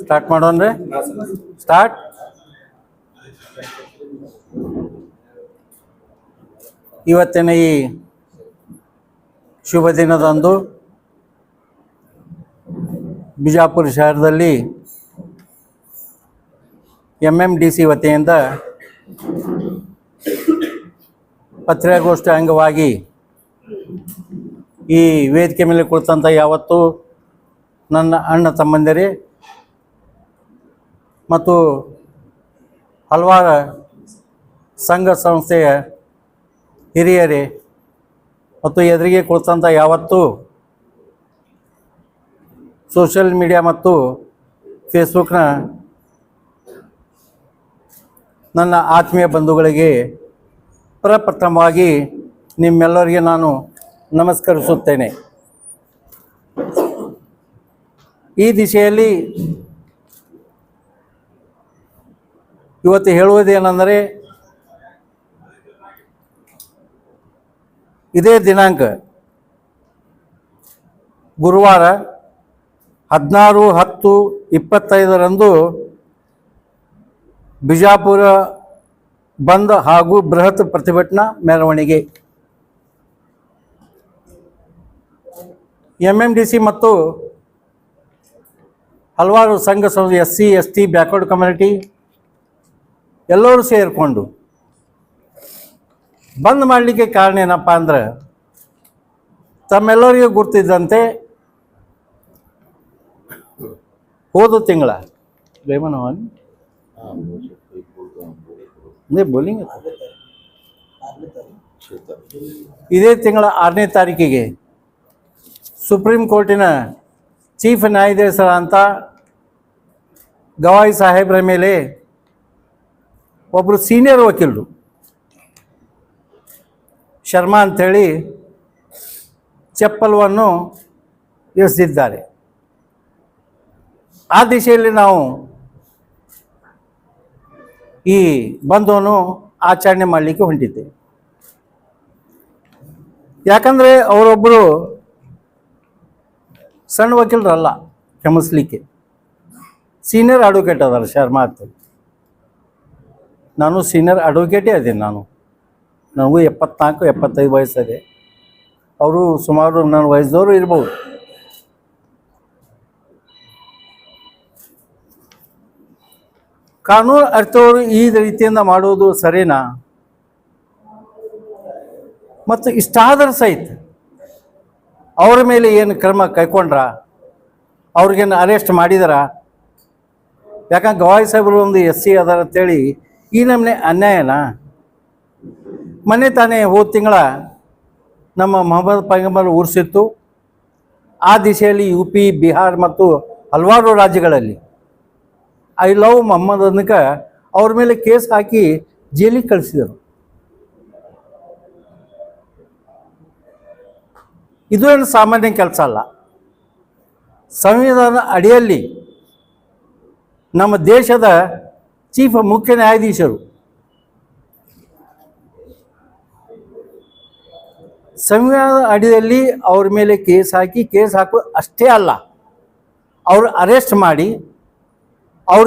Start ಮಾಡೋಣ್ರಿ start ಇವತ್ತಿನ ಈ ಶುಭ ದಿನದಂದು ಬಿಜಾಪುರ ಶಹರದಲ್ಲಿ ಎಂ ಎಂ ಡಿ ಸಿ ವತಿಯಿಂದ ಪತ್ರಿಕಾಗೋಷ್ಠಿ ಅಂಗವಾಗಿ ಈ ವೇದಿಕೆ ಮೇಲೆ ಕುಳಿತಂಥ ಯಾವತ್ತು ನನ್ನ ಅಣ್ಣ ತಮ್ಮಂದಿರೇ ಮತ್ತು ಹಲವಾರು ಸಂಘ ಸಂಸ್ಥೆಯ ಹಿರಿಯರೇ ಮತ್ತು ಎದುರಿಗೆ ಕುಳಿತಂಥ ಯಾವತ್ತೂ ಸೋಷಿಯಲ್ ಮೀಡಿಯಾ ಮತ್ತು ಫೇಸ್ಬುಕ್ನ ನನ್ನ ಆತ್ಮೀಯ ಬಂಧುಗಳಿಗೆ ಪ್ರಪ್ರಥಮವಾಗಿ ನಿಮ್ಮೆಲ್ಲರಿಗೆ ನಾನು ನಮಸ್ಕರಿಸುತ್ತೇನೆ. ಈ ದಿಶೆಯಲ್ಲಿ ಇವತ್ತು ಹೇಳುವುದೇನೆಂದರೆ ಇದೇ ದಿನಾಂಕ ಗುರುವಾರ ಹದಿನಾರು ಹತ್ತು ಇಪ್ಪತ್ತೈದರಂದು ಬಿಜಾಪುರ ಬಂದ್ ಹಾಗೂ ಬೃಹತ್ ಪ್ರತಿಭಟನಾ ಮೆರವಣಿಗೆ. ಎಂ ಎಂ ಡಿ ಸಿ ಮತ್ತು ಹಲವಾರು ಸಂಘ ಸಂಸ್ಥೆ S C S T backward community ಎಲ್ಲರೂ ಸೇರಿಕೊಂಡು ಬಂದ್ ಮಾಡಲಿಕ್ಕೆ ಕಾರಣ ಏನಪ್ಪ ಅಂದ್ರೆ ತಮ್ಮೆಲ್ಲರಿಗೂ ಗುರ್ತಿದ್ದಂತೆ ಹೋದ ತಿಂಗಳ. ರೇಮನವನ್ ಬೋಲಿಂಗ್ ಇದೇ ತಿಂಗಳ ಆರನೇ ತಾರೀಕಿಗೆ ಸುಪ್ರೀಂ ಕೋರ್ಟಿನ ಚೀಫ್ ಅಂತ ಗವಾಯಿ ಸಾಹೇಬ್ರ ಮೇಲೆ ಒಬ್ಬರು ಸೀನಿಯರ್ ವಕೀಲರು ಶರ್ಮಾ ಅಂಥೇಳಿ ಚಪ್ಪಲವನ್ನು ಎಸೆದಿದ್ದಾರೆ ಆ ದಿಶೆಯಲ್ಲಿ ನಾವು ಈ ಬಂಧವನ್ನು ಆಚರಣೆ ಮಾಡಲಿಕ್ಕೆ ಹೊಂಟಿದ್ದೆ ಯಾಕಂದರೆ ಅವರೊಬ್ಬರು ಸಣ್ಣ ವಕೀಲರಲ್ಲ ಕ್ಷಮಿಸ್ಲಿಕ್ಕೆ. ಸೀನಿಯರ್ ಅಡ್ವೊಕೇಟ್ ಅದಾರ ಶರ್ಮಾ ಅಂತ ನಾನು ಸೀನಿಯರ್ ಅಡ್ವೊಕೇಟೇ ಅದೇನೆ ನಾನು. ನನಗೂ ಎಪ್ಪತ್ನಾಲ್ಕು, ಎಪ್ಪತ್ತೈದು ವಯಸ್ಸಿದೆ. ಅವರು ಸುಮಾರು ನನ್ನ ವಯಸ್ಸದವರು ಇರ್ಬೋದು. ಕಾನೂನು ಅರ್ಥವರು ಈ ರೀತಿಯಿಂದ ಮಾಡುವುದು ಸರಿನಾ? ಮತ್ತು ಇಷ್ಟಾದರೂ ಸಹಿತ ಅವರ ಮೇಲೆ ಏನು ಕ್ರಮ ಕೈಕೊಂಡ್ರ? ಅವ್ರಿಗೇನು ಅರೆಸ್ಟ್ ಮಾಡಿದಾರ? ಯಾಕಂದ್ರೆ ಗವಾಯಿ ಸಾಹೇಬರು ಒಂದು ಎಸ್ ಸಿ ಅದಾರ ಅಂತೇಳಿ ಈ ನಮ್ಮನೆ ಅನ್ಯಾಯನ? ಮೊನ್ನೆ ತಾನೇ ಹೋದ ತಿಂಗಳ ನಮ್ಮ ಮೊಹಮ್ಮದ್ ಪೈಗಂಬರ್ ಉರ್ಸಿತ್ತು. ಆ ದಿಶೆಯಲ್ಲಿ ಯು ಪಿ ಬಿಹಾರ್ ಮತ್ತು ಹಲವಾರು ರಾಜ್ಯಗಳಲ್ಲಿ ಐ ಲವ್ ಮೊಹಮ್ಮದ್ ಅನ್ನಕ ಅವ್ರ ಮೇಲೆ ಕೇಸ್ ಹಾಕಿ ಜೈಲಿಗೆ ಕಳಿಸಿದರು. ಇದು ಏನು ಸಾಮಾನ್ಯ ಕೆಲಸ ಅಲ್ಲ. ಸಂವಿಧಾನ ಅಡಿಯಲ್ಲಿ ನಮ್ಮ ದೇಶದ ಚೀಫ್ ಮುಖ್ಯ ನ್ಯಾಯಾಧೀಶರು ಸಂವಿಧಾನದ ಅಡಿಯಲ್ಲಿ ಅವ್ರ ಮೇಲೆ ಕೇಸ್ ಹಾಕಿ, ಕೇಸ್ ಹಾಕೋ ಅಷ್ಟೇ ಅಲ್ಲ. ಅವರು ಅರೆಸ್ಟ್ ಮಾಡಿ, ಅವ್ರ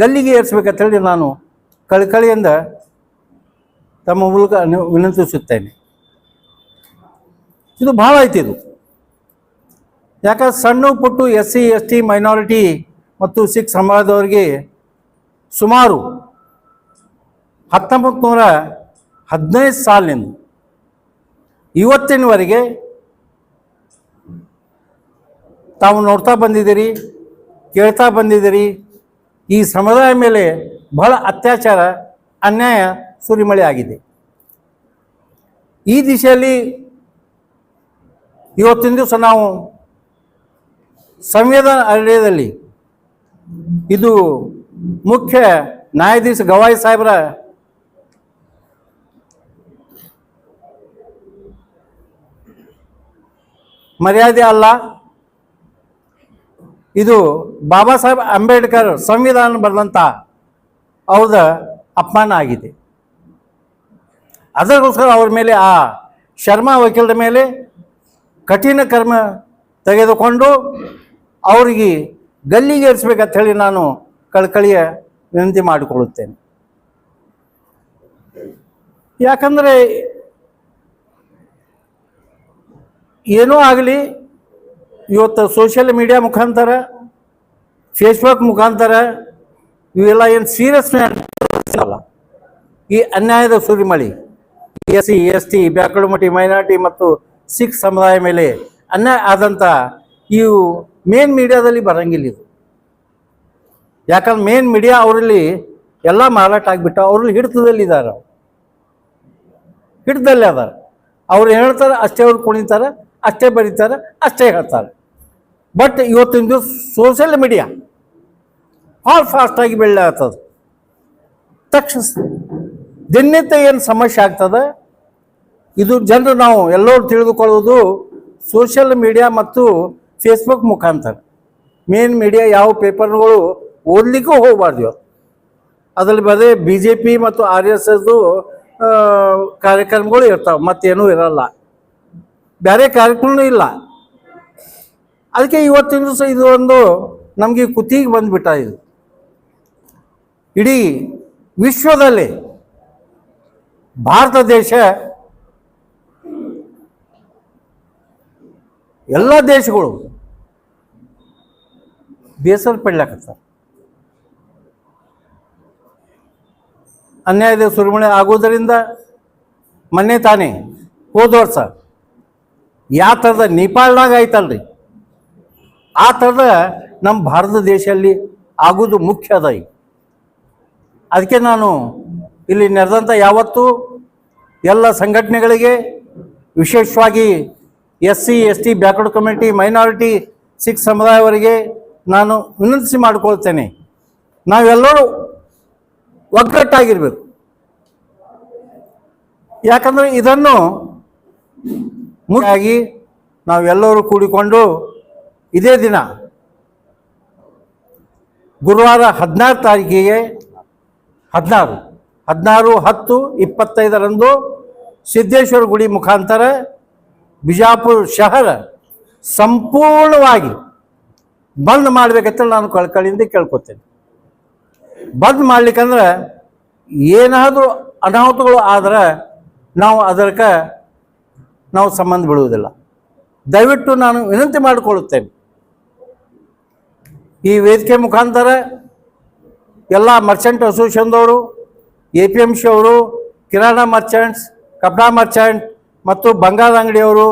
ಗಲ್ಲಿಗೆ ಏರಿಸ್ಬೇಕಂತೇಳಿ ನಾನು ಕಳಕಳಿಯಿಂದ ತಮ್ಮ ಮೂಲಕ ವಿನಂತಿಸುತ್ತೇನೆ. ಇದು ಭಾಳ ಐತಿ ಇದು. ಯಾಕಂದ್ರೆ ಸಣ್ಣ ಪುಟ್ಟು S C S T minority ಮತ್ತು ಸಿಖ್ ಸಮಾಜದವರಿಗೆ ಸುಮಾರು ಹತ್ತೊಂಬತ್ತು ನೂರ ಹದಿನೈದು ಸಾಲಿನಿಂದ ಇವತ್ತಿನವರೆಗೆ ತಾವು ನೋಡ್ತಾ ಬಂದಿದ್ದೀರಿ, ಕೇಳ್ತಾ ಬಂದಿದ್ದೀರಿ, ಈ ಸಮುದಾಯ ಮೇಲೆ ಬಹಳ ಅತ್ಯಾಚಾರ, ಅನ್ಯಾಯ, ಸುರಿಮಳೆ ಆಗಿದೆ. ಈ ದಿಶೆಯಲ್ಲಿ ಇವತ್ತಿನ ದಿವಸ ನಾವು ಸಂವಿಧಾನ ಅಡಿಯಲ್ಲಿ ಇದು ಮುಖ್ಯ ನ್ಯಾಯಾಧೀಶ ಗವಾಯಿ ಸಾಹೇಬರ ಮರ್ಯಾದೆ ಅಲ್ಲ. ಇದು ಬಾಬಾ ಸಾಹೇಬ್ ಅಂಬೇಡ್ಕರ್ ಸಂವಿಧಾನ ಬರೆದಂಥ ಅವ್ರದ ಅಪಮಾನ ಆಗಿದೆ. ಅದಕ್ಕೋಸ್ಕರ ಅವ್ರ ಮೇಲೆ ಆ ಶರ್ಮಾ ವಕೀಲರ ಮೇಲೆ ಕಠಿಣ ಕರ್ಮ ತೆಗೆದುಕೊಂಡು ಅವರಿಗೆ ಗಲ್ಲಿಗೆ ಏರಿಸ್ಬೇಕಂತ ಹೇಳಿ ನಾನು ಕಳ್ಕಳಿಯ ವಿನಂತಿ ಮಾಡಿಕೊಳ್ಳುತ್ತೇನೆ. ಯಾಕಂದರೆ ಏನೂ ಆಗಲಿ, ಇವತ್ತು ಸೋಷಿಯಲ್ ಮೀಡಿಯಾ ಮುಖಾಂತರ ಫೇಸ್ಬುಕ್ ಮುಖಾಂತರ ಇವೆಲ್ಲ ಏನು ಸೀರಿಯಸ್ ಅಲ್ಲ. ಈ ಅನ್ಯಾಯದ ಸುರಿಮಳಿ ಎಸ್ ಸಿ ಎಸ್ ಟಿ ಬ್ಯಾಕಳುಮಟಿ ಮೈನಾರಿಟಿ ಮತ್ತು ಸಿಖ್ ಸಮುದಾಯ ಮೇಲೆ ಅನ್ಯಾಯ ಆದಂಥ ಇವು ಮೇನ್ ಮೀಡಿಯಾದಲ್ಲಿ ಬರಂಗಿಲ್ಲ ಇದು. ಯಾಕಂದ್ರೆ ಮೇನ್ ಮೀಡಿಯಾ ಅವರಲ್ಲಿ ಎಲ್ಲ ಮಾರಾಟ ಆಗಿಬಿಟ್ಟು ಅವ್ರಲ್ಲಿ ಹಿಡಿತದಲ್ಲಿದ್ದಾರೆ ಹಿಡಿತದಲ್ಲಿ ಅದಾರ. ಅವ್ರು ಹೇಳ್ತಾರೆ, ಅಷ್ಟೇ ಅವ್ರು ಕುಣಿತಾರೆ ಅಷ್ಟೇ ಬರೀತಾರೆ, ಅಷ್ಟೇ ಹೇಳ್ತಾರೆ. ಬಟ್ ಇವತ್ತಿನ ದಿವಸ ಸೋಷಿಯಲ್ ಮೀಡಿಯಾ ಭಾಳ ಫಾಸ್ಟಾಗಿ ಬೆಳ್ಳೆ ಆಗ್ತದೆ. ತಕ್ಷಣ ದಿನನಿತ್ಯ ಏನು ಸಮಸ್ಯೆ ಆಗ್ತದೆ? ಇದು ಜನರು ನಾವು ಎಲ್ಲರೂ ತಿಳಿದುಕೊಳ್ಳೋದು ಸೋಷಿಯಲ್ ಮೀಡಿಯಾ ಮತ್ತು ಫೇಸ್ಬುಕ್ ಮುಖಾಂತರ. ಮೇನ್ ಮೀಡಿಯಾ ಯಾವ ಪೇಪರ್ಗಳು ಓದಲಿಕ್ಕೂ ಹೋಗಬಾರ್ದು ಅದರಲ್ಲಿ ಬರೀ ಬಿ ಜೆ ಪಿ ಮತ್ತು ಆರ್ ಎಸ್ ಎಸ್ದು ಕಾರ್ಯಕ್ರಮಗಳು ಇರ್ತಾವೆ, ಮತ್ತೇನೂ ಇರಲ್ಲ. ಬೇರೆ ಕಾರ್ಯಕ್ರಮನೂ ಇಲ್ಲ. ಅದಕ್ಕೆ ಇವತ್ತಿನ ದಿವಸ ಇದು ಒಂದು ನಮಗೆ ಕುತ್ತಿಗೆ ಬಂದುಬಿಟ್ಟ ಇದು. ಇಡೀ ವಿಶ್ವದಲ್ಲಿ ಭಾರತ ದೇಶ ಎಲ್ಲ ದೇಶಗಳು ಬೇಸರ ಪಡ್ಲಾಕತ್ತಾರೆ ಅನ್ಯಾಯದ ಸುರಿಮಳೆ ಆಗೋದರಿಂದ ಮೊನ್ನೆ ತಾನೇ ಹೋದ ವರ್ಷ ಯಾವ ಥರದ ನೇಪಾಳ್ದಾಗ ಆಯ್ತಲ್ರಿ? ಆ ಥರದ ನಮ್ಮ ಭಾರತ ದೇಶದಲ್ಲಿ ಆಗೋದು ಮುಖ್ಯ ಅದ ಈಗ. ಅದಕ್ಕೆ ನಾನು ಇಲ್ಲಿ ನಡೆದಂಥ ಯಾವತ್ತೂ ಎಲ್ಲ ಸಂಘಟನೆಗಳಿಗೆ ವಿಶೇಷವಾಗಿ S C, S T, backward community, minority, Sikh ಸಮುದಾಯವರಿಗೆ ನಾನು ವಿನಂತಿಸಿ ಮಾಡಿಕೊಳ್ತೇನೆ. ನಾವೆಲ್ಲರೂ ಒಗ್ಗಟ್ಟಾಗಿರ್ಬೇಕು. ಯಾಕಂದರೆ ಇದನ್ನು ಮುಖ್ಯವಾಗಿ ನಾವೆಲ್ಲರೂ ಕೂಡಿಕೊಂಡು ಇದೇ ದಿನ ಗುರುವಾರ ಹದಿನಾರು ತಾರೀಕಿಗೆ ಹದಿನಾರು ಹದಿನಾರು, ಹತ್ತು, ಇಪ್ಪತ್ತೈದರಂದು ಸಿದ್ದೇಶ್ವರ ಗುಡಿ ಮುಖಾಂತರ ಬಿಜಾಪುರ ಶಹರ ಸಂಪೂರ್ಣವಾಗಿ ಬಂದ್ ಮಾಡಬೇಕಂತೇಳಿ ನಾನು ಕಳ್ಕಳಿಯಿಂದ ಕೇಳ್ಕೊತೇನೆ. ಬಂದ್ ಮಾಡ್ಲಿಕ್ಕಂದ್ರೆ ಏನಾದರೂ ಅನಾಹುತಗಳು ಆದ್ರೆ ನಾವು ಅದಕ್ಕೆ ನಾವು ಸಂಬಂಧ ಬಿಡುವುದಿಲ್ಲ. ದಯವಿಟ್ಟು ನಾನು ವಿನಂತಿ ಮಾಡಿಕೊಳ್ಳುತ್ತೇನೆ. ಈ ವೇದಿಕೆ ಮುಖಾಂತರ ಎಲ್ಲ ಮರ್ಚೆಂಟ್ ಅಸೋಸಿಯೇಷನ್ದವರು ಎ ಪಿ ಎಂ ಸಿ ಅವರು ಕಿರಾಣ ಮರ್ಚೆಂಟ್ಸ್ ಕಪಡಾ ಮರ್ಚೆಂಟ್ ಮತ್ತು ಬಂಗಾರ ಅಂಗಡಿಯವರು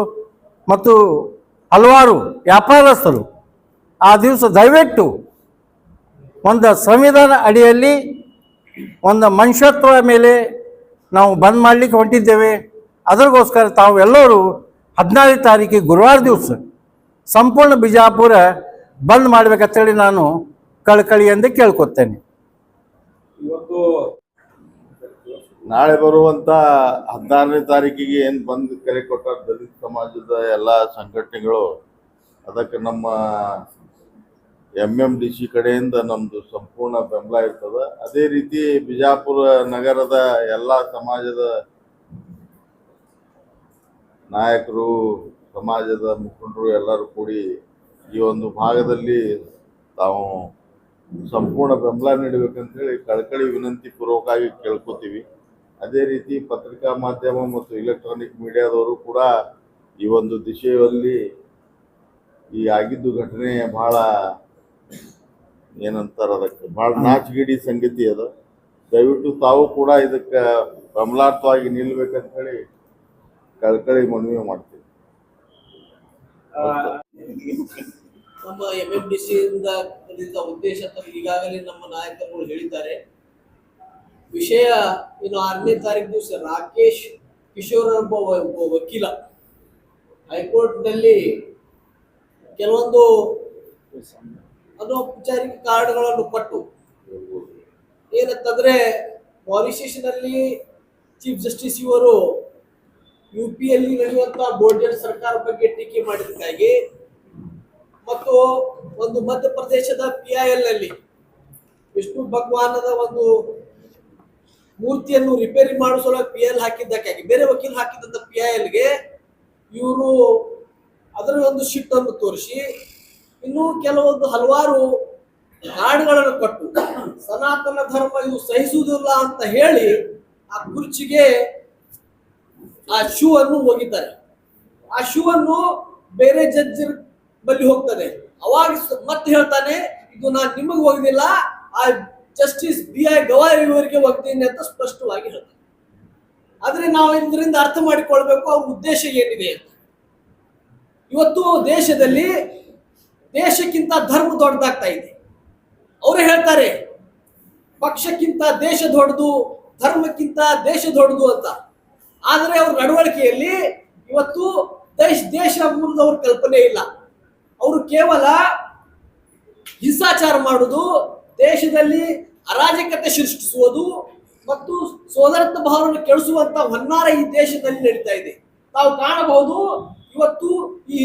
ಮತ್ತು ಹಲವಾರು ವ್ಯಾಪಾರಸ್ಥರು ಆ ದಿವಸ ದಯವಿಟ್ಟು ಒಂದು ಸಂವಿಧಾನ ಅಡಿಯಲ್ಲಿ ಒಂದು ಮನುಷ್ಯತ್ವ ಮೇಲೆ ನಾವು ಬಂದ್ ಮಾಡಲಿಕ್ಕೆ ಹೊಂಟಿದ್ದೇವೆ. ಅದಕ್ಕೋಸ್ಕರ ತಾವು ಎಲ್ಲರೂ ಹದಿನಾರನೇ ತಾರೀಕಿಗೆ ಗುರುವಾರ ದಿವಸ ಸಂಪೂರ್ಣ ಬಿಜಾಪುರ ಬಂದ್ ಮಾಡ್ಬೇಕಂತೇಳಿ ನಾನು ಕಳ್ಕಳಿ ಎಂದು ಕೇಳ್ಕೊತೇನೆ. ಇವತ್ತು ನಾಳೆ ಬರುವಂತ ಹದಿನಾರನೇ ತಾರೀಕಿಗೆ ಏನು ಬಂದ್ ಕರೆ ಕೊಟ್ಟ ದಲಿತ ಸಮಾಜದ ಎಲ್ಲ ಸಂಘಟನೆಗಳು, ಅದಕ್ಕೆ ನಮ್ಮ ಎಂ ಎಂ ಡಿ ಸಿ ಕಡೆಯಿಂದ ನಮ್ದು ಸಂಪೂರ್ಣ ಬೆಂಬಲ ಇರ್ತದೆ. ಅದೇ ರೀತಿ ಬಿಜಾಪುರ ನಗರದ ಎಲ್ಲ ಸಮಾಜದ ನಾಯಕರು, ಸಮಾಜದ ಮುಖಂಡರು ಎಲ್ಲರೂ ಕೂಡಿ ಈ ಒಂದು ಭಾಗದಲ್ಲಿ ತಾವು ಸಂಪೂರ್ಣ ಬೆಂಬಲ ನೀಡಬೇಕಂತೇಳಿ ಕಳಕಳಿ ವಿನಂತಿ ಪೂರ್ವಕವಾಗಿ ಕೇಳ್ಕೊತೀವಿ. ಅದೇ ರೀತಿ ಪತ್ರಿಕಾ ಮಾಧ್ಯಮ ಮತ್ತು ಇಲೆಕ್ಟ್ರಾನಿಕ್ ಮೀಡಿಯಾದವರು ಕೂಡ ಈ ಒಂದು ದಿಶೆಯಲ್ಲಿ ಈ ಆಗಿದ್ದು ಘಟನೆ ಬಹಳ ಏನಂತಾರೆ ಅದಕ್ಕೆ, ಬಹಳ ನಾಚಿಗಿಡಿ ಸಂಗತಿ ಅದ. ದಯವಿಟ್ಟು ತಾವು ಕೂಡ ಇದಕ್ಕೆ ಬೆಂಬಲಾರ್ಥವಾಗಿ ನಿಲ್ಬೇಕಂತ ಹೇಳಿ ಕಳಕಳಿ ಮನವಿ ಮಾಡ್ತೀವಿ. ನಮ್ಮ ಎಂ ಎಂ ಡಿ ಸಿ ಇಂದ ಕರೆದಿದ್ದ ಉದ್ದೇಶ ಈಗಾಗಲೇ ನಮ್ಮ ನಾಯಕರು ಹೇಳಿದ್ದಾರೆ, ವಿಷಯ ಇನ್ನು ಆರನೇ ತಾರೀಕು ದಿವಸ ರಾಕೇಶ್ ಕಿಶೋರ್ ಒಬ್ಬ ವಕೀಲ ಹೈಕೋರ್ಟ್ನಲ್ಲಿ ಕೆಲವೊಂದು ಅನೌಪಚಾರಿಕ ಕಾರ್ಡ್ಗಳನ್ನು ಕೊಟ್ಟು, ಏನಂತಂದ್ರೆ, ಮಾರಿಷಿಯಸ್ನಲ್ಲಿ ಚೀಫ್ ಜಸ್ಟಿಸ್ ಇವರು ಯು ಪಿಯಲ್ಲಿ ನಡೆಯುವಂತಹ ಬೋರ್ಡರ್ ಸರ್ಕಾರ ಬಗ್ಗೆ ಟೀಕೆ ಮಾಡಿದ್ದಕ್ಕಾಗಿ ಮತ್ತು ಒಂದು ಮಧ್ಯಪ್ರದೇಶದ ಪಿ ಐ ಎಲ್ನಲ್ಲಿ ವಿಷ್ಣು ಭಗವಾನದ ಒಂದು ಮೂರ್ತಿಯನ್ನು ರಿಪೇರಿ ಮಾಡಿಸಲು ಪಿ ಎಲ್ ಹಾಕಿದ್ದಕ್ಕಾಗಿ, ಬೇರೆ ವಕೀಲ್ ಹಾಕಿದಂತ ಪಿ ಐ ಎಲ್ಗೆ ಇವರು ಅದರ ಒಂದು ಶಿಟ್ಟನ್ನು ತೋರಿಸಿ, ಇನ್ನೂ ಕೆಲವೊಂದು ಹಲವಾರು ನಾಡುಗಳನ್ನು ಕೊಟ್ಟು, ಸನಾತನ ಧರ್ಮ ಇದು ಸಹಿಸುವುದಿಲ್ಲ ಅಂತ ಹೇಳಿ ಆ ಕುರ್ಚಿಗೆ ಆ ಶೂ ಅನ್ನು ಹೋಗಿದ್ದಾರೆ. ಆ ಶೂ ಅನ್ನು ಬೇರೆ ಜಡ್ಜ್ ಬಳಿ ಹೋಗ್ತದೆ. ಅವಾಗ ಮತ್ತೆ ಹೇಳ್ತಾನೆ, ಇದು ನಾನು ನಿಮಗೆ ಹೋಗಿದಿಲ್ಲ ಆ ಜಸ್ಟಿಸ್ ಬಿ ಐ ಗವಾಯಿ ಇವರಿಗೆ ಹೋಗ್ತೀನಿ ಅಂತ ಸ್ಪಷ್ಟವಾಗಿ ಹೇಳ್ತಾನೆ. ಆದ್ರೆ ನಾವು ಇದರಿಂದ ಅರ್ಥ ಮಾಡಿಕೊಳ್ಬೇಕು, ಅವ್ರ ಉದ್ದೇಶ ಏನಿದೆ ಅಂತ. ಇವತ್ತು ದೇಶದಲ್ಲಿ ದೇಶಕ್ಕಿಂತ ಧರ್ಮ ದೊಡ್ಡದಾಗ್ತಾ ಇದೆ. ಅವರು ಹೇಳ್ತಾರೆ, ಪಕ್ಷಕ್ಕಿಂತ ದೇಶ ದೊಡ್ಡದು, ಧರ್ಮಕ್ಕಿಂತ ದೇಶ ದೊಡ್ಡದು ಅಂತ. ಆದರೆ ಅವ್ರ ನಡವಳಿಕೆಯಲ್ಲಿ ಇವತ್ತು ದೇಶ ದೇಶ ಮೂಲದವ್ರ ಕಲ್ಪನೆ ಇಲ್ಲ. ಅವರು ಕೇವಲ ಹಿಂಸಾಚಾರ ಮಾಡುವುದು ದೇಶದಲ್ಲಿ ಅರಾಜಕತೆ ಸೃಷ್ಟಿಸುವುದು ಮತ್ತು ಸೋದರತ್ವ ಭಾವವನ್ನು ಕೆಳಿಸುವಂತ ಹೊನ್ನಾರ ಈ ದೇಶದಲ್ಲಿ ನಡೀತಾ ಇದೆ. ತಾವು ಕಾಣಬಹುದು ಇವತ್ತು ಈ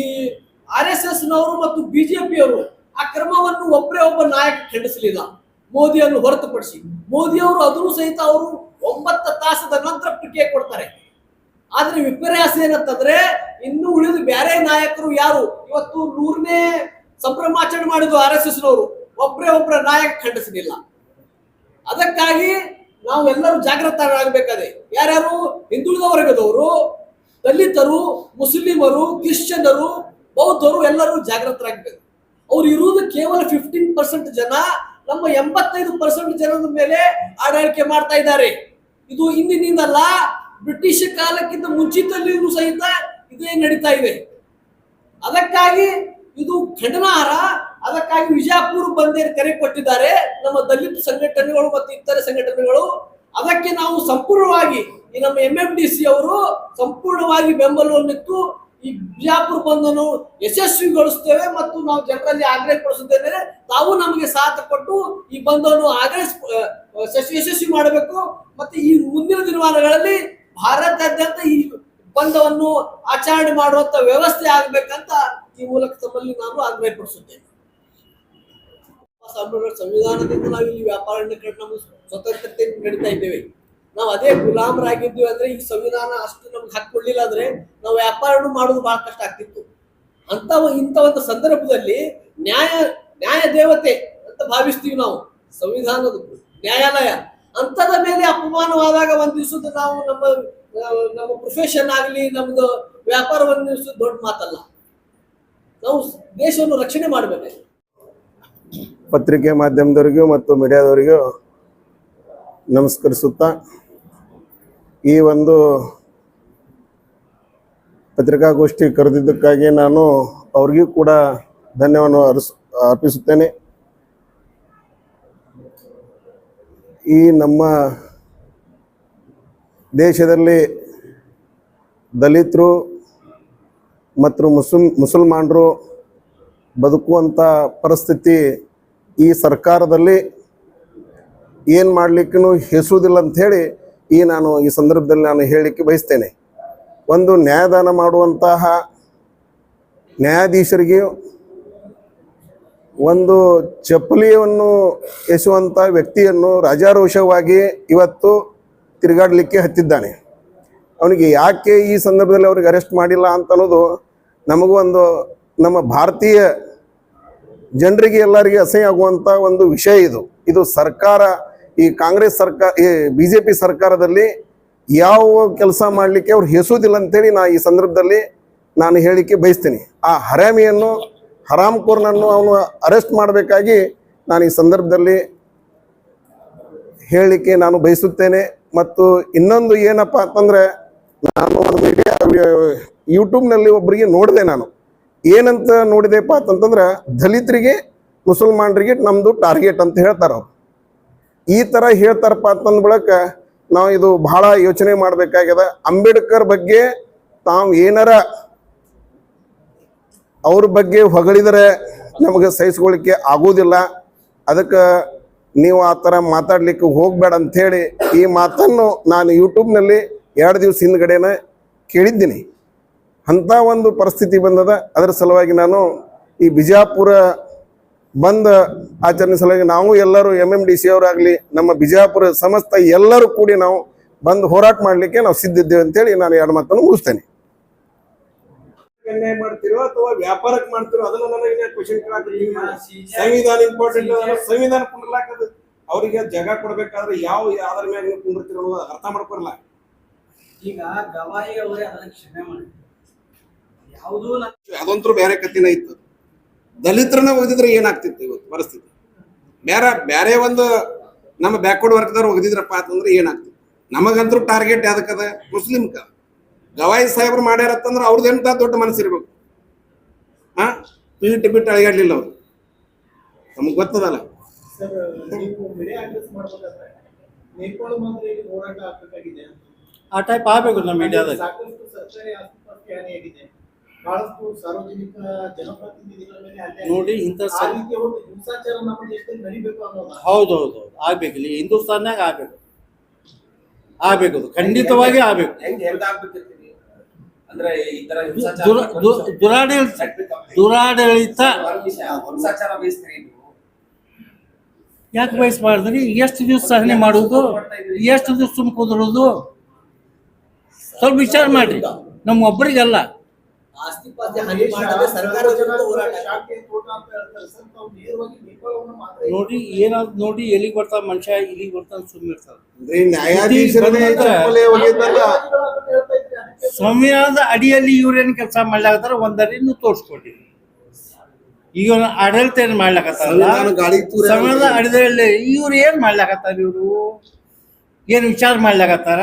ಆರ್ ಎಸ್ ಎಸ್ ನವರು ಮತ್ತು ಬಿಜೆಪಿಯವರು ಆ ಕ್ರಮವನ್ನು ಒಬ್ಬರೇ ಒಬ್ಬ ನಾಯಕ ಖಂಡಿಸಲಿಲ್ಲ. ಮೋದಿಯನ್ನು ಹೊರತುಪಡಿಸಿ. ಮೋದಿಯವರು ಅದರೂ ಸಹಿತ ಅವರು ಒಂಬತ್ತು ತಾಸದ ನಂತರ ಪ್ರತಿಕ್ರಿಯೆ ಕೊಡ್ತಾರೆ. ಆದ್ರೆ ವಿಪರ್ಯಾಸ ಏನಂತಂದ್ರೆ ಇನ್ನು ಉಳಿದ ಬೇರೆ ನಾಯಕರು ಯಾರು? ಇವತ್ತು ನೂರನೇ ಸಂಭ್ರಮಾಚರಣೆ ಮಾಡಿದ್ದು ಆರ್ ಎಸ್ ಎಸ್ ನವರು ಒಬ್ಬರೇ ಒಬ್ಬರ ನಾಯಕ ಖಂಡಿಸಲಿಲ್ಲ. ಅದಕ್ಕಾಗಿ ನಾವು ಎಲ್ಲರೂ ಜಾಗೃತರಾಗಬೇಕಾದೆ. ಯಾರ್ಯಾರು? ಹಿಂದುಳಿದ ವರ್ಗದವರು ದಲಿತರು, ಮುಸ್ಲಿಮರು, ಕ್ರಿಶ್ಚಿಯನ್ನರು, ಬೌದ್ಧರು ಎಲ್ಲರೂ ಜಾಗೃತರಾಗಬೇಕು. ಅವ್ರು ಇರುವುದು ಕೇವಲ ಫಿಫ್ಟೀನ್ ಪರ್ಸೆಂಟ್ ಜನ, ನಮ್ಮ ಎಂಬತ್ತೈದು ಪರ್ಸೆಂಟ್ ಜನದ ಮೇಲೆ ಆಡಳಿಕೆ ಮಾಡ್ತಾ ಇದ್ದಾರೆ. ಇದು ಇಂದಿನಿಂದಲ್ಲ ಬ್ರಿಟಿಷ್ ಕಾಲಕ್ಕಿಂತ ಮುಂಚಿತಲ್ಲಿಯೂ ಸಹಿತ ಇದೇ ನಡೀತಾ ಇದೆ. ಅದಕ್ಕಾಗಿ ಇದು ಖಂಡನಾರ್ಹ ಅದಕ್ಕಾಗಿ ವಿಜಯಪುರ ಬಂದೇ ಕರೆ ಕೊಟ್ಟಿದ್ದಾರೆ. ನಮ್ಮ ದಲಿತ ಸಂಘಟನೆಗಳು ಮತ್ತು ಇತರೆ ಸಂಘಟನೆಗಳು. ಅದಕ್ಕೆ ನಾವು ಸಂಪೂರ್ಣವಾಗಿ ಈ ನಮ್ಮ ಎಂ ಎಂ ಡಿ ಸಿ ಅವರು ಸಂಪೂರ್ಣವಾಗಿ ಬೆಂಬಲವನ್ನಿತ್ತು ಈ ಬಿಜಾಪುರ ಬಂದನ್ನು ಯಶಸ್ವಿಗೊಳಿಸ್ತೇವೆ ಮತ್ತು ನಾವು ಜನರಲ್ಲಿ ಆಗ್ರಹಪಡಿಸುತ್ತೇವೆ ತಾವು ನಮಗೆ ಸಾಥ ಕೊಟ್ಟು ಈ ಬಂದನ್ನು ಆಗ್ರಹ ಯಶಸ್ವಿ ಮಾಡಬೇಕು. ಮತ್ತೆ ಈ ಮುಂದಿನ ದಿನಮಾನಗಳಲ್ಲಿ ಭಾರತಾದ್ಯಂತ ಈ ಒಪ್ಪಂದವನ್ನು ಆಚರಣೆ ಮಾಡುವಂತ ವ್ಯವಸ್ಥೆ ಆಗ್ಬೇಕಂತ ಈ ಮೂಲಕ ತಮ್ಮಲ್ಲಿ ನಾನು ಆಗ್ರಹಪಡಿಸುತ್ತೇನೆ ಪಡಿಸುತ್ತೇನೆ. ಸಂವಿಧಾನದಿಂದ ನಾವು ಇಲ್ಲಿ ವ್ಯಾಪಾರ ನಮ್ಮ ಸ್ವತಂತ್ರತೆ ನಡೀತಾ ಇದ್ದೇವೆ. ನಾವು ಅದೇ ಗುಲಾಮರಾಗಿದ್ವಿ ಅಂದ್ರೆ ಈ ಸಂವಿಧಾನ ಅಷ್ಟು ನಮ್ಗೆ ಹಾಕೊಳ್ಳಿಲ್ಲ ಅಂದ್ರೆ ನಾವು ವ್ಯಾಪಾರನು ಮಾಡೋದು ಬಹಳ ಕಷ್ಟ ಆಗ್ತಿತ್ತು. ಅಂತ ಇಂಥ ಒಂದು ಸಂದರ್ಭದಲ್ಲಿ ನ್ಯಾಯ ನ್ಯಾಯ ದೇವತೆ ಅಂತ ಭಾವಿಸ್ತೀವಿ ನಾವು. ಸಂವಿಧಾನದ ನ್ಯಾಯಾಲಯ. ಅಂತದ ಮೇಲೆ ಅಪಮಾನವಾದಾಗ ಒಂದು ದಿವಸದ ನಾವು ನಮ್ಮ ನಮ್ಮ ಪ್ರೊಫೆಷನ್ ಆಗಲಿ ನಮ್ಮದು ವ್ಯಾಪಾರ ಒಂದು ದಿವಸ ದೊಡ್ಡ ಮಾತಲ್ಲ. ನಾವು ದೇಶವನ್ನು ರಕ್ಷಣೆ ಮಾಡಬೇಕು. ಪತ್ರಿಕೆ ಮಾಧ್ಯಮದವರಿಗೂ ಮತ್ತು ಮೀಡಿಯಾದವರಿಗೂ ನಮಸ್ಕರಿಸುತ್ತಾ, ಈ ಒಂದು ಪತ್ರಿಕಾಗೋಷ್ಠಿ ಕರೆದಿದ್ದಕ್ಕಾಗಿ ನಾನು ಅವ್ರಿಗೂ ಕೂಡ ಧನ್ಯವನ್ನು ಅರ್ಸ್, ಅರ್ಪಿಸುತ್ತೇನೆ. ಈ ನಮ್ಮ ದೇಶದಲ್ಲಿ ದಲಿತರು ಮತ್ತು ಮುಸುಲ್ ಮುಸಲ್ಮಾನರು ಬದುಕುವಂಥ ಪರಿಸ್ಥಿತಿ ಈ ಸರ್ಕಾರದಲ್ಲಿ ಏನು ಮಾಡಲಿಕ್ಕೂ ಹೆಸುವುದಿಲ್ಲ ಅಂಥೇಳಿ ಈ ನಾನು ಈ ಸಂದರ್ಭದಲ್ಲಿ ನಾನು ಹೇಳಲಿಕ್ಕೆ ಬಯಸ್ತೇನೆ. ಒಂದು ನ್ಯಾಯದಾನ ಮಾಡುವಂತಹ ನ್ಯಾಯಾಧೀಶರಿಗೆ ಒಂದು ಚಪ್ಪಲಿಯನ್ನು ಎಸುವಂಥ ವ್ಯಕ್ತಿಯನ್ನು ರಾಜಾರೋಷವಾಗಿ ಇವತ್ತು ತಿರುಗಾಡಲಿಕ್ಕೆ ಹತ್ತಿದ್ದಾನೆ. ಅವನಿಗೆ ಯಾಕೆ ಈ ಸಂದರ್ಭದಲ್ಲಿ ಅವ್ರಿಗೆ ಅರೆಸ್ಟ್ ಮಾಡಿಲ್ಲ ಅಂತ ಅನ್ನೋದು ನಮಗೂ ಒಂದು ನಮ್ಮ ಭಾರತೀಯ ಜನರಿಗೆ ಎಲ್ಲರಿಗೆ ಅಸಹ್ಯ ಆಗುವಂಥ ಒಂದು ವಿಷಯ ಇದು. ಇದು ಸರ್ಕಾರ, ಈ ಕಾಂಗ್ರೆಸ್ ಸರ್ಕಾರ ಈ ಬಿ ಜೆ ಪಿ ಸರ್ಕಾರದಲ್ಲಿ ಯಾವ ಕೆಲಸ ಮಾಡಲಿಕ್ಕೆ ಅವ್ರು ಹೆಸುವುದಿಲ್ಲ ಅಂತೇಳಿ ನಾ ಈ ಸಂದರ್ಭದಲ್ಲಿ ನಾನು ಹೇಳಿಕೆ ಬಯಸ್ತೀನಿ. ಆ ಹರಾಮಿಯನ್ನು ಹರಾಮ್ಕೋರ್ನನ್ನು ಅವನು ಅರೆಸ್ಟ್ ಮಾಡಬೇಕಾಗಿ ನಾನು ಈ ಸಂದರ್ಭದಲ್ಲಿ ಹೇಳಲಿಕ್ಕೆ ನಾನು ಬಯಸುತ್ತೇನೆ. ಮತ್ತು ಇನ್ನೊಂದು ಏನಪ್ಪ ಅಂತಂದ್ರೆ, ನಾನು ಮೀಡಿಯಾ ಯೂಟ್ಯೂಬ್ನಲ್ಲಿ ಒಬ್ಬರಿಗೆ ನೋಡಿದೆ ನಾನು. ಏನಂತ ನೋಡಿದೆಪ್ಪ ಅಂತಂದ್ರೆ, ದಲಿತರಿಗೆ, ಮುಸಲ್ಮಾನರಿಗೆ ನಮ್ಮದು ಟಾರ್ಗೆಟ್ ಅಂತ ಹೇಳ್ತಾರೆ ಅವ್ರು. ಈ ಥರ ಹೇಳ್ತಾರಪ್ಪ ಅಂತಂದ ಬಳಕ ನಾವು ಇದು ಬಹಳ ಯೋಚನೆ ಮಾಡಬೇಕಾಗ್ಯದ. ಅಂಬೇಡ್ಕರ್ ಬಗ್ಗೆ ತಾವು ಏನಾರ ಅವ್ರ ಬಗ್ಗೆ ಹೊಗಳಿದರೆ ನಮಗೆ ಸಹಿಸ್ಕೊಳ್ಳಿಕ್ಕೆ ಆಗೋದಿಲ್ಲ ಅದಕ್ಕೆ ನೀವು ಆ ಥರ ಮಾತಾಡಲಿಕ್ಕೆ ಹೋಗಬೇಡ ಅಂಥೇಳಿ ಈ ಮಾತನ್ನು ನಾನು ಯೂಟ್ಯೂಬ್ನಲ್ಲಿ ಎರಡು ದಿವಸ ಹಿಂದ್ಗಡೆನೆ ಕೇಳಿದ್ದೀನಿ. ಅಂಥ ಒಂದು ಪರಿಸ್ಥಿತಿ ಬಂದದ. ಅದರ ಸಲುವಾಗಿ ನಾನು ಈ ಬಿಜಾಪುರ ಬಂದ ಆಚರಣೆ ಸಲುವಾಗಿ ನಾವು ಎಲ್ಲರೂ ಎಂ ಎಂ ಡಿ ಸಿ ಅವರಾಗಲಿ, ನಮ್ಮ ಬಿಜಾಪುರ ಸಮಸ್ತ ಎಲ್ಲರೂ ಕೂಡಿ ನಾವು ಬಂದು ಹೋರಾಟ ಮಾಡಲಿಕ್ಕೆ ನಾವು ಸಿದ್ಧಿದ್ದೇವೆ ಅಂತೇಳಿ ನಾನು ಎರಡು ಮಾತನ್ನು ಮುಗಿಸ್ತೇನೆ. ಅನ್ಯಾಯ ಮಾಡ್ತಿರೋ ಅಥವಾ ವ್ಯಾಪಾರಕ್ಕೆ ಮಾಡ್ತಿರೋ ಅದನ್ನ ನನಗೆ ಕ್ವಶನ್ ಸಂವಿಧಾನ ಇಂಪಾರ್ಟೆಂಟ್ ಸಂವಿಧಾನ ಕುಂಡ್ಲಾಕದು ಅವರಿಗೆ ಜಾಗ ಕೊಡ್ಬೇಕಾದ್ರೆ ಯಾವ ಯಾವ್ದ್ರ ಮೇಲೆ ನೀವು ಕುಂಡಿರ್ತೀರೋ ಅನ್ನೋದು ಅರ್ಥ ಮಾಡ್ಕೊರಲ್ಲ. ಈಗ ಗವಾಯಿ ಅವರೇ ಅದನ್ನ ಕ್ಷಮೆ ಮಾಡಿ ಯಾವುದೂ ನ- ಬೇರೆ ಕತ್ತಿನ ಇತ್ತು. ದಲಿತರನ್ನ ಒಗದಿದ್ರೆ ಏನಾಗ್ತಿತ್ತು ಇವತ್ತು ಪರಿಸ್ಥಿತಿ? ಬೇರೆ ಬೇರೆ ಒಂದು ನಮ್ಮ ಬ್ಯಾಕ್ವರ್ಡ್ ವರ್ಗದವ್ರು ಒಗದಿದ್ರಪ್ಪ ಅಂತಂದ್ರೆ ಏನಾಗ್ತಿತ್ತು? ನಮಗಂತರೂ ಟಾರ್ಗೆಟ್ ಯಾವ್ದಕ್ಕದ? ಮುಸ್ಲಿಮ್ಕ. ಗವಾಯಿ ಸಾಹೇಬ್ರು ಮಾಡ್ಯಾರತ್ತಂದ್ರೆ ಅವ್ರದ್ದೆಂತ ದೊಡ್ಡ ಮನಸ್ಸಿರ್ಬೇಕು? ಹಾ ಪೀಟ್ ಬಿಟ್ಟು ಅಳಿಗಾಡ್ಲಿಲ್ಲ ಅವ್ರು. ನಮಗ್ ಗೊತ್ತದಲ್ಲ. ಆ ಟೈಪ್ ಆಗಬೇಕು ನಮ್ಮ ಅನ್ಯಾಯ ನೋಡಿ. ಇಂಥ ಹೌದೌದು ಆಗ್ಬೇಕು. ಇಲ್ಲಿ ಹಿಂದೂಸ್ತಾನ್ಯಾಗ ಆಗ್ಬೇಕು. ಆಗ್ಬೇಕು ಅದು. ಖಂಡಿತವಾಗಿ ಆಗ್ಬೇಕು. ದುರಾಡಳಿತ ದುರಾಡಳಿತ ಯಾಕೆ ಬಯಸಬಾರ್ದ್ರಿ ಎಷ್ಟು ದಿವಸ ಸಹನೆ ಮಾಡುವುದು ಎಷ್ಟು ದಿವಸ ಸುಮ್ ಕುದುರೋದು? ಸ್ವಲ್ಪ ವಿಚಾರ ಮಾಡ್ರಿ. ನಮ್ಮ ಒಬ್ಬರಿಗಲ್ಲ ನೋಡಿ ಏನಾದ್ ನೋಡಿ ಎಲ್ಲಿಗೆ ಬರ್ತಾವ ಮನುಷ್ಯ ಇಲ್ಲಿಗೆ ಬರ್ತಾನೆ ಸುಮ್ಮನೆ ಇರ್ತಾರ. ಸಂವಿಧಾನದ ಅಡಿಯಲ್ಲಿ ಇವ್ರೇನು ಕೆಲಸ ಮಾಡ್ಲಾಕತ್ತಾರ? ಒಂದರಿಂದ ತೋರಿಸ್ಕೊಡಿ ಈಗ ಆಡಳಿತ ಏನ್ ಮಾಡ್ಲಾಕತ್ತಾರ? ಸಂವಿಧಾನದ ಅಡಿಯಲ್ಲಿ ಇವ್ರು ಏನ್ ಮಾಡ್ಲಾಕತ್ತಾರ ಇವ್ರು? ಏನ್ ವಿಚಾರ ಮಾಡ್ಲಾಕತ್ತಾರ?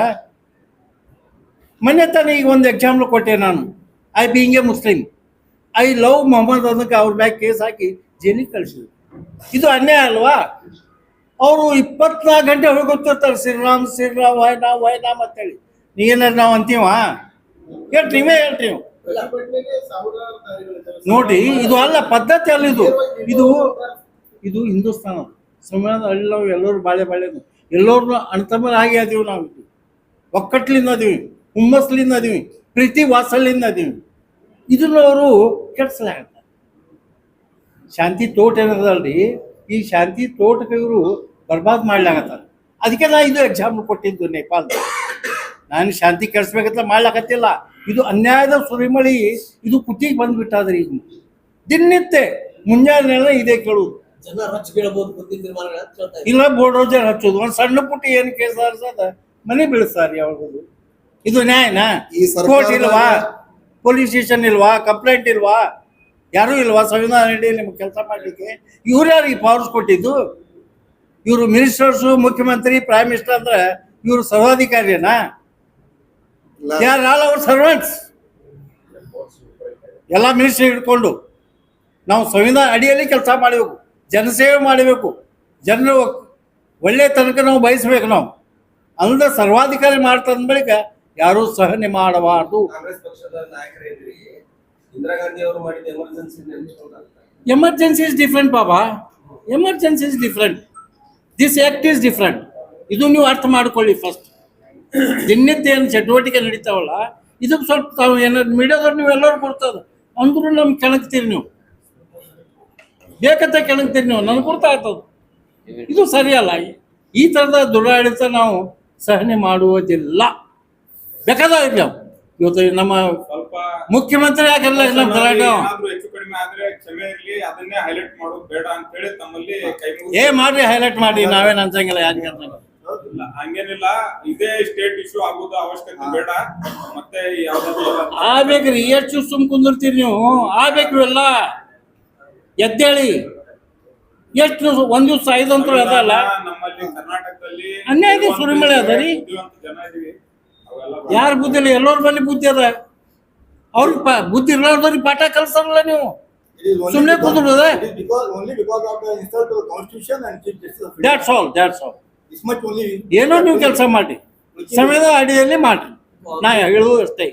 ಮೊನ್ನೆ ತಾನೇ ಈಗ ಒಂದು ಎಕ್ಸಾಂಪಲ್ ಕೊಟ್ಟೆ ನಾನು. I being a Muslim I love Mohammad ಅದಕ್ಕೆ ಅವ್ರ ಮ್ಯಾಗ ಕೇಸ್ ಹಾಕಿ ಜೈಲಿಗೆ ಕಳಿಸಿದ್ರು. ಇದು ಅನ್ಯಾಯ ಅಲ್ವಾ? ಅವರು ಇಪ್ಪತ್ನಾಲ್ಕು ಗಂಟೆ ಹೋಗಿ ಗೊತ್ತಿರ್ತಾರೆ ಶ್ರೀರಾಮ್ ಶ್ರೀರಾಮ್ ವಾಯ್ನಾ ವಾಯ್ನಾ ಅಂತೇಳಿ ನೀ ಏನಾರು ನಾವು ಅಂತೀವ? ಹೇಳ್ರಿ ನೀವೇ ಹೇಳ್ರಿ ನೀವು. ನೋಡಿ ಇದು ಅಲ್ಲ ಪದ್ಧತಿ ಅಲ್ಲ ಇದು. ಇದು ಇದು ಹಿಂದೂಸ್ತಾನ. ಸಂವಿಧಾನ ಅಲ್ಲಿ ನಾವು ಎಲ್ಲರೂ ಬಾಳೆ ಬಾಳೆ ಎಲ್ಲರೂ ಅಣ್ತಮ್ಮನ ಹಾಗೆ ಅದೀವಿ ನಾವು. ಇದು ಒಕ್ಕಟ್ಲಿಂದ ಅದೀವಿ ಹುಮ್ಮಸ್ಲಿಂದ ಅದೀವಿ ಪ್ರೀತಿ ವಾಸಲಿಂದ ಅದೀವಿ ಇದನ್ನ ಅವರು ಕೆಡ್ಸಲಾಗತ್ತ ಶಾಂತಿ ತೋಟ ಏನದಲ್ರಿ? ಈ ಶಾಂತಿ ತೋಟಕ್ಕೆ ಇವರು ಬರ್ಬಾದ್ ಮಾಡ್ಲಾಗತ್ತಾರೆ ಅದಕ್ಕೆ ನಾ ಇದು ಎಕ್ಸಾಂಪಲ್ ಕೊಟ್ಟಿದ್ದು ನೇಪಾಳದ ನಾನು ಶಾಂತಿ ಕೆಡಿಸ್ಬೇಕಂತ ಮಾಡ್ಲಾಕತ್ತಿಲ್ಲ. ಇದು ಅನ್ಯಾಯದ ಸುರಿಮಳಿ ಇದು ಕುತ್ತಿಗೆ ಬಂದ್ಬಿಟ್ಟಾದ್ರಿ ಈಗ ದಿನನಿತ್ಯ ಮುಂಜಾನೆ ಇದೇ ಕೇಳುದು ಬೋರ್ಡ್. ಇಲ್ಲ ಬೋಲ್ಡೋಜರ್ ಹಚ್ಚೋದು. ಒಂದು ಸಣ್ಣ ಪುಟ್ಟಿ ಏನು ಕೇಸ್ ಹರ್ಸದ ಮನೆ ಬೀಳಿಸ್ತಾರ ಯಾವಾಗದು ಇದು ನ್ಯಾಯನಾ? ಕೋರ್ಟ್ ಇಲ್ವಾ? ಪೊಲೀಸ್ ಸ್ಟೇಷನ್ ಇಲ್ವಾ? ಕಂಪ್ಲೇಂಟ್ ಇಲ್ವಾ? ಯಾರು ಇಲ್ವಾ? ಸಂವಿಧಾನ ರೆಡ್ಡಿ ನಿಮ್ಗೆ ಕೆಲಸ ಮಾಡ್ಲಿಕ್ಕೆ? ಇವ್ರು ಈ ಪವರ್ಸ್ ಕೊಟ್ಟಿದ್ದು? ಇವರು ಮಿನಿಸ್ಟರ್ಸು ಮುಖ್ಯಮಂತ್ರಿ ಪ್ರೈಮ್ ಮಿನಿಸ್ಟರ್ ಅಂದ್ರೆ ಇವರು ಸರ್ವಾಧಿಕಾರಿಯನಾ? ಯಾರು ಆಲ್ ಅವರ್ ಸರ್ವೆಂಟ್ಸ್ ಎಲ್ಲ ಮಿನಿಸ್ಟ್ರಿ ಹಿಡ್ಕೊಂಡು ನಾವು ಸಂವಿಧಾನ ಅಡಿಯಲ್ಲಿ ಕೆಲಸ ಮಾಡಬೇಕು. ಜನಸೇವೆ ಮಾಡಬೇಕು. ಜನರು ಒಳ್ಳೆ ತನಕ ನಾವು ಬಯಸ್ಬೇಕು ನಾವು. ಅಂದ ಸರ್ವಾಧಿಕಾರಿ ಮಾಡ್ತಂದ ಬಳಿಕ ಯಾರೂ ಸಹನೆ ಮಾಡಬಾರದು. Emergency is different Baba. Emergency is different this act is different ಇದು ನೀವು ಅರ್ಥ ಮಾಡ್ಕೊಳ್ಳಿ ಫಸ್ಟ್ ದಿನನಿತ್ಯ ಏನು ಚಟುವಟಿಕೆ ನಡೀತಾವಲ್ಲ ಇದಕ್ಕೆ ಸ್ವಲ್ಪ ತಾವು ಏನಾದ್ರು ಮೀಡಿಯಾದವ್ರು ನೀವು ಎಲ್ಲರೂ ಕೊಡ್ತದ ಅಂದ್ರೂ ನಮ್ಗೆ ಕೆಣಕ್ತೀರಿ ನೀವು. ಬೇಕಂತ ಕೆಣಕ್ತೀರಿ ನೀವು ನನಗೆ ಗೊತ್ತಾಗ್ತದೆ ಇದು ಸರಿಯಲ್ಲ. ಈ ಥರದ ದುರಾಡಳಿತ ನಾವು ಸಹನೆ ಮಾಡುವುದಿಲ್ಲ. ಬೇಕಾದ ನಾವು ಇವತ್ತು ನಮ್ಮ ಸ್ವಲ್ಪ ಮುಖ್ಯಮಂತ್ರಿ ಯಾಕೆಲ್ಲ ನಮ್ಮ ಏ ಮಾಡ್ರಿ ಹೈಲೈಟ್ ಮಾಡಿ ನಾವೇನು ಅಂತಂಗಿಲ್ಲ ಇಲ್ಲ, ಹಂಗೇನಿಲ್ಲ. ಇದೇ ಸ್ಟೇಟ್ ಇಶ್ಯೂ ಆಗೋದು ಅವಶ್ಯಕತೆ ಬೇಡ. ಮತ್ತೆ ಯಾವ್ದಾದ್ರು ಆಗ್ಬೇಕ್ರಿ ಎಷ್ಟು ಸುಮ್ ಕುಂದಿರ್ತೀರಿ ನೀವು. ಆಗ್ಬೇಕ್ರಿ ಎಲ್ಲ. ಎದ್ದೇಳಿ. ಎಷ್ಟು ಒಂದು ದಿವ್ಸ ಐದು ಅಂತೂ ಅದಲ್ಲ. ನಮ್ಮಲ್ಲಿ ಕರ್ನಾಟಕದಲ್ಲಿ ಅನ್ಯಾಯದ ಸುರಿಮಳೆ ಅದ ರೀ. ಜನ ಇದೀವಿ ಯಾರ ಬುದ್ಧಿ ಇಲ್ಲ ಎಲ್ಲರ ಬಲ್ಲಿ ಬುದ್ಧಿ ಅದ. ಅವ್ರಿಗೆ ಪ ಬುದ್ಧಿ ಇರೋದ್ರಿಗೆ ಪಾಠ ಕಲ್ಸಲ್ಲ ನೀವು. ಸುಮ್ಮನೆ is that's. All that's all. ಏನೋ ನೀವು ಕೆಲಸ ಮಾಡಿ ಸಮಯದ ಅಡಿಯಲ್ಲಿ ಮಾಡಿ ನಾ ಹೇಳುವುದು ಅಷ್ಟೇ.